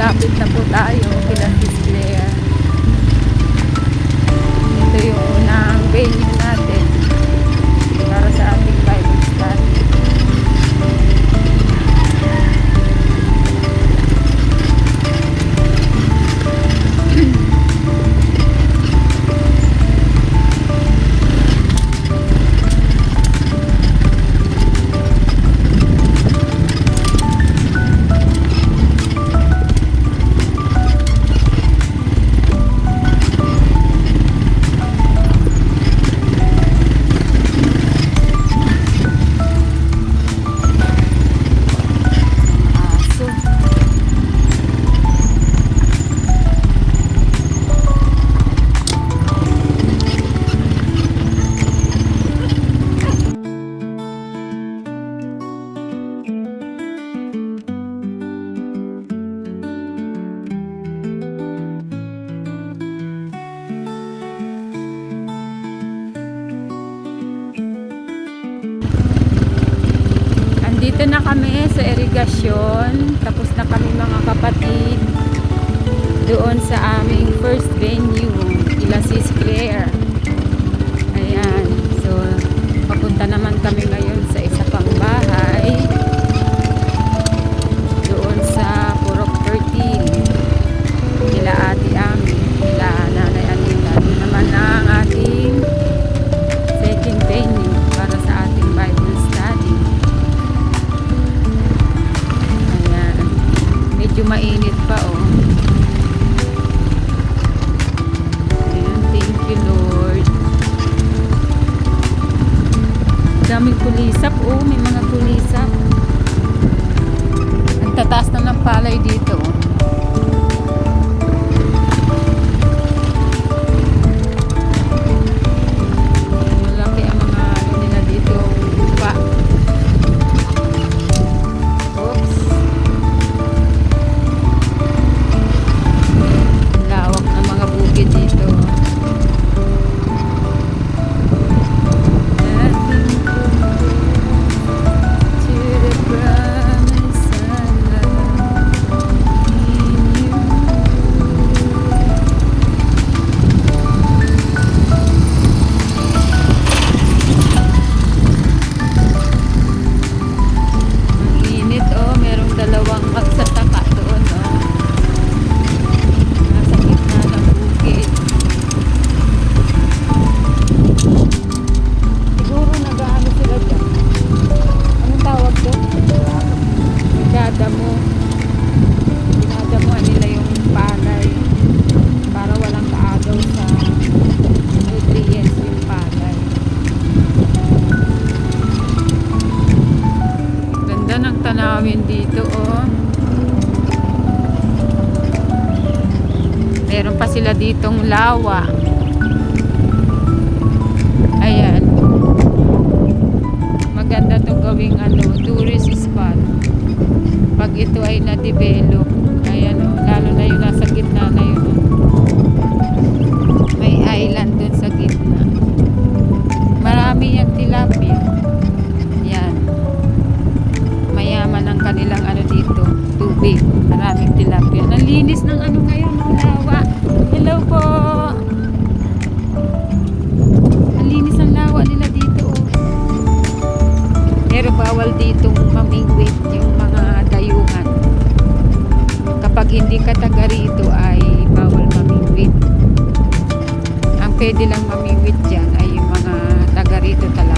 malapit na po tayo kila Sislea. Ito yung unang venue natin. Dito na kami sa irigasyon. Tapos na kami mga kapatid. Doon sa aming first venue, Ilasis Square. Ayan. So, papunta naman kami ngayon Kulisap, oh. May mga kulisap. Ang tataas na ng palay dito, oh. Lawa. Ayan. Maganda to gawing ano, tourist spot. Pag ito ay na-develop. Ayan o, lalo na yung nasa gitna na yun. May island dun sa gitna. Marami yung tilapia. Yan. Mayaman ang kanilang ano dito, tubig. Maraming tilapia. Nalinis ng ano ngayon, lawa. taga rito ay bawal mamingwit. Ang pwede lang mamingwit dyan ay yung mga taga rito talaga.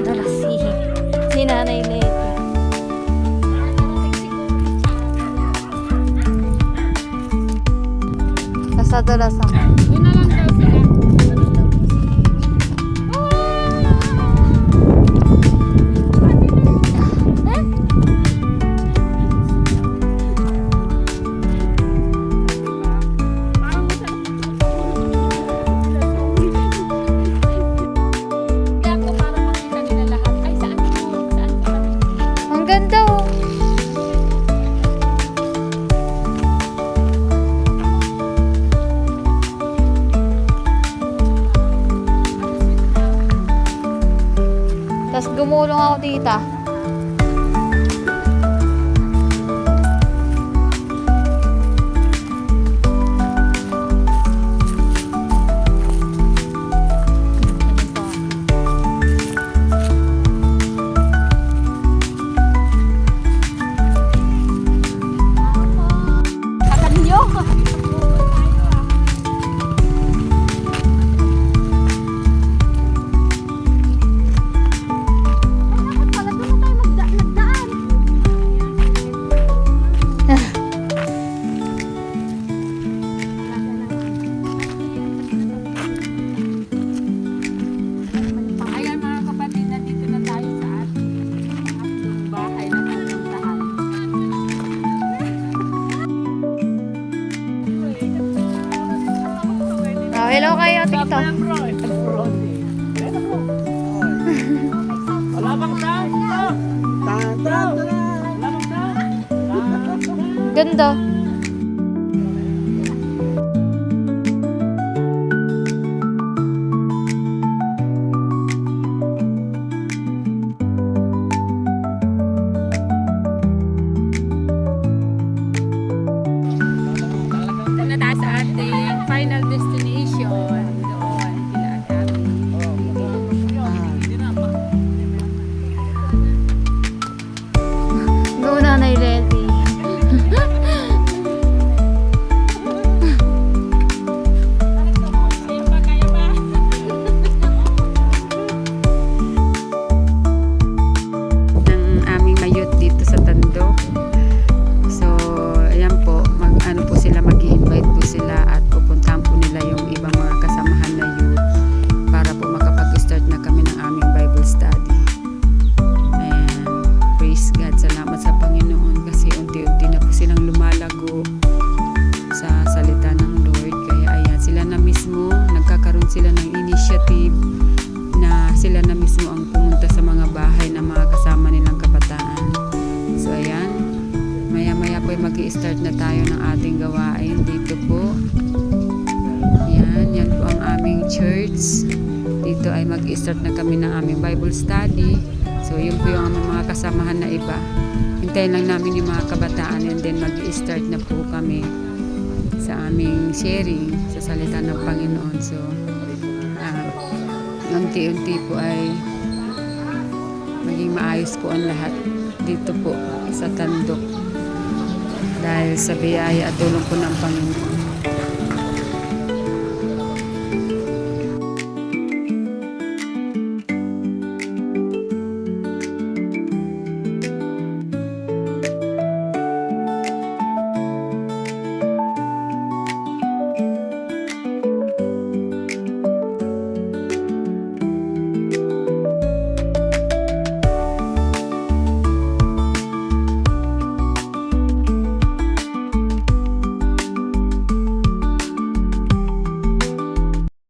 nagdadala si, si Nanay Leti. Kasadalas ako. Tulong ako, tita. 真的。Bible study. So yun po yung mga kasamahan na iba. Hintayin lang namin yung mga kabataan and then mag-start na po kami sa aming sharing sa salita ng Panginoon. So, ah, unti-unti po ay maging maayos po ang lahat dito po sa Tandok dahil sa biyaya at tulong po ng Panginoon.